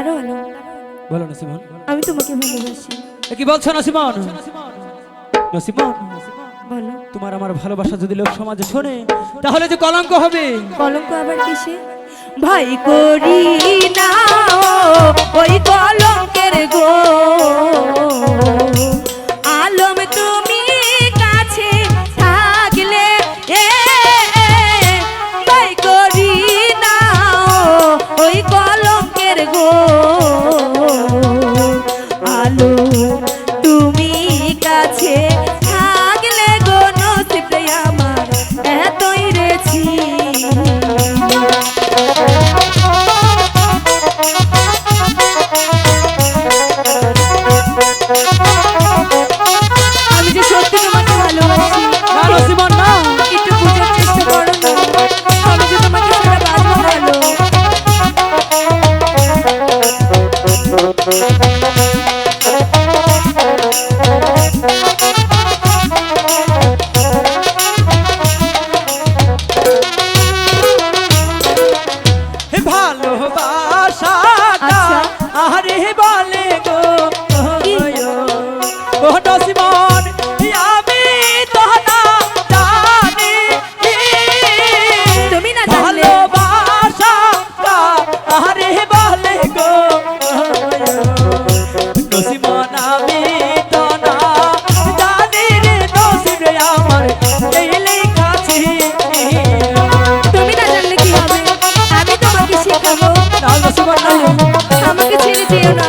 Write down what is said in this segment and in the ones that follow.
কারণ? বলো নসিমন। আমি তোমাকে ভালোবাসি। কি বলছো নসিমন? নসিমন বলো। তোমার আমার ভালোবাসা যদি লোক সমাজে শোনে তাহলে যে কলঙ্ক হবে। কলঙ্ক আবার কিসে? ভাই করি না ওই কলঙ্কের গো। আমি যে সত্যি তোমাকে ভালোবাসি ভালো জীবন না একটু বুঝার চেষ্টা করো। আমি যে তোমাকে সেটা বাজবো ভালো ভালোবাসা আচ্ছা। আরে বলে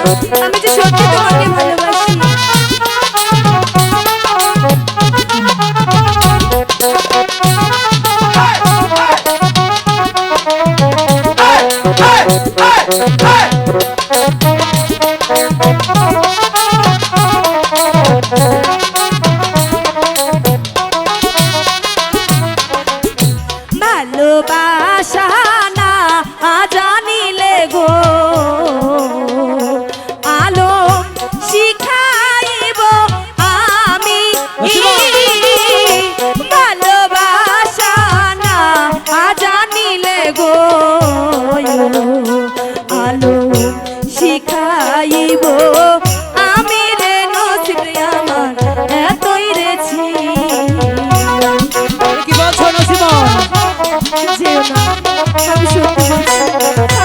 Thank you. যেও না আমি সত্যি বলছি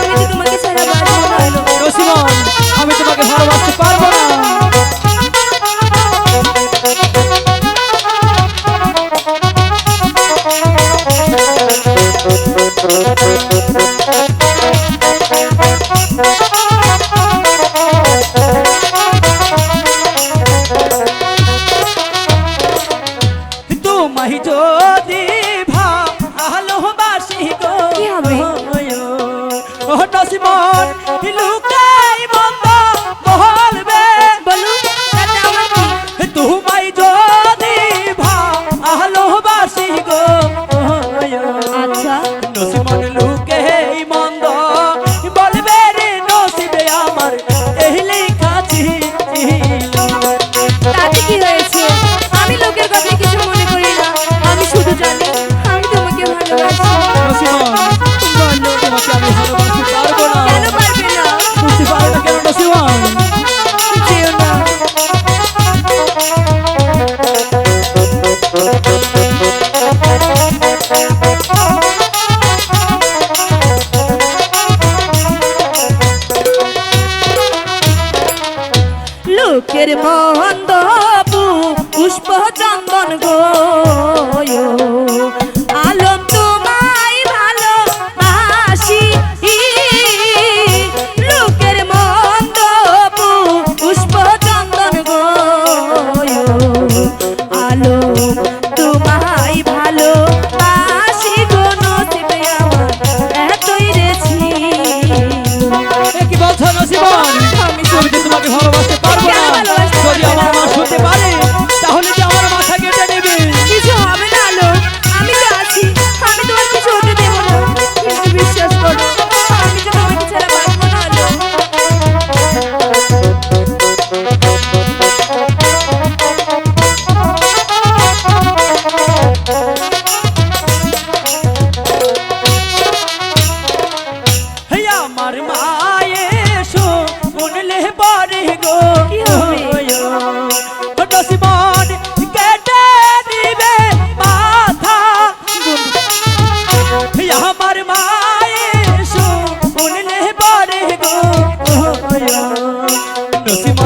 মন লুকাই মন্দ বলবে বলু তোমায় যদি ভালোবাসি গো। আচ্ছা নসিমন লুকাই মন লোকের মন্দ পুষ্প চন্দন গো Nos